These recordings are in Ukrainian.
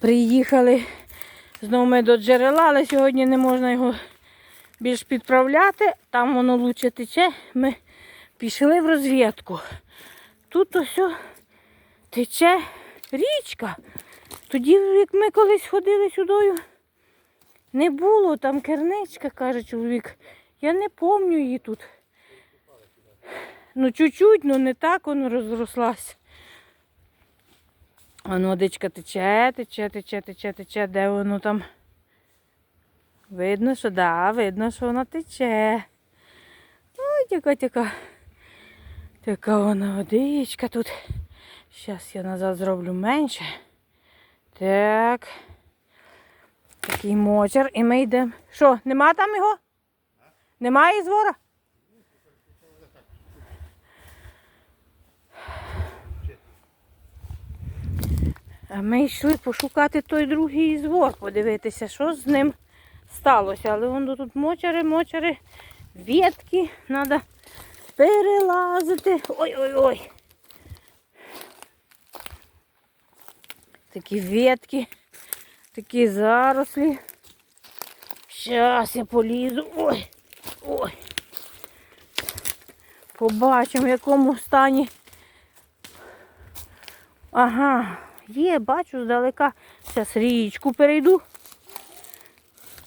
Приїхали знову ми до джерела, але сьогодні не можна його більш підправляти. Там воно лучше тече. Ми пішли в розвідку. Тут ось тече річка. Тоді, як ми колись ходили сюдою, не було там керничка, каже чоловік. Я не пам'ятаю її тут. Ну, чуть-чуть, ну не так воно розрослась. Воно водичка тече, тече, тече, тече, тече, де воно там. Видно, що да, видно, що вона тече. Ой, яка така. Така вона водичка тут. Зараз я назад зроблю менше. Так. Такий мочер. І ми йдемо. Що, нема там його? Немає звора? Ми йшли пошукати той другий звор, подивитися, що з ним сталося. Але воно тут мочари, мочари, ветки, треба перелазити. Ой-ой-ой. Такі ветки, такі зарослі. Зараз я полізу. Ой, ой. Побачимо, в якому стані. Ага, є, бачу здалека. Зараз річку перейду.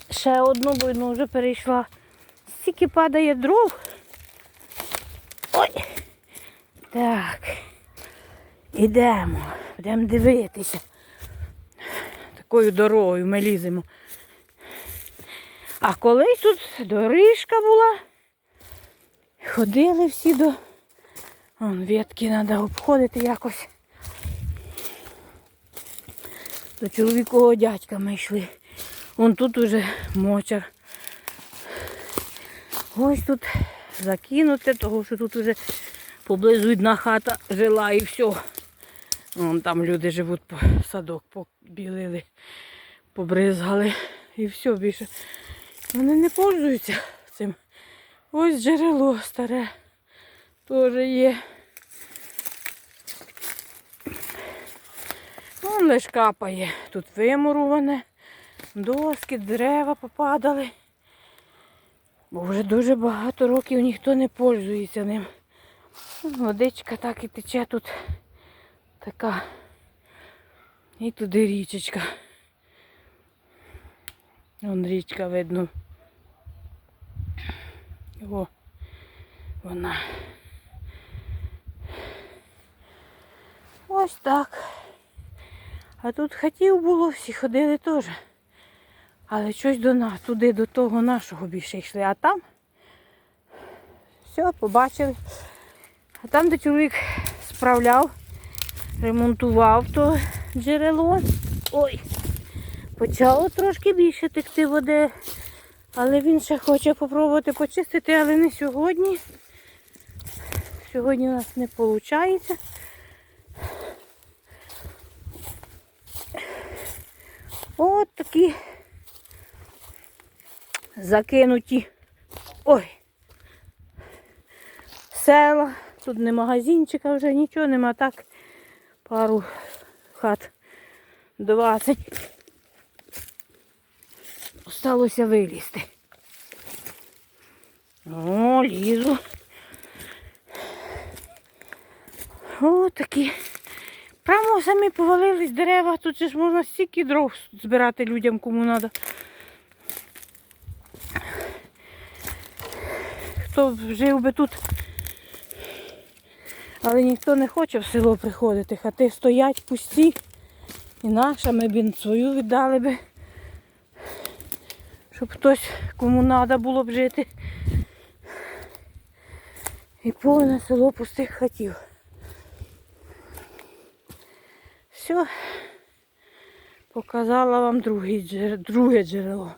Ще одну, бо одну вже перейшла. Стільки падає дров. Ой. Так. Ідемо. Будемо дивитися. Такою дорогою ми ліземо. А колись тут доріжка була. Ходили всі до. Вон ветки треба обходити якось. До чоловікового дядька ми йшли. Вон тут уже мочар. Ось тут закинуте, того що тут уже поблизу одна хата жила і все. Вон там люди живуть, по садок побілили, побризгали і все більше. Вони не пользуються цим. Ось джерело старе теж є. Вон лиш капає. Тут вимуруване, доски, дерева попадали. Бо вже дуже багато років ніхто не пользується ним. Водичка так і тече тут така. І туди річечка. Вон річка видно. О, вона. Ось так. А тут хатів було, всі ходили теж. Але щось до нас, туди до того нашого більше йшли. А там все, побачили. А там, де чоловік справляв, ремонтував то джерело. Ой, почало трошки більше текти води. Але він ще хоче спробувати почистити, але не сьогодні. Сьогодні у нас не виходить. От такі закинуті. Ой. Села. Тут не магазинчика вже, нічого нема. Так пару хат 20. Осталося вилізти. О, лізу. О, такі. Прямо самі повалились дерева. Тут ж можна стільки дров збирати людям, кому треба. Хто жив би тут. Але ніхто не хоче в село приходити. Хати стоять пусті. І наша ми б свою віддали би. Щоб хтось кому треба було б жити. І повне село пустих хатів. Все. Показала вам друге джерело.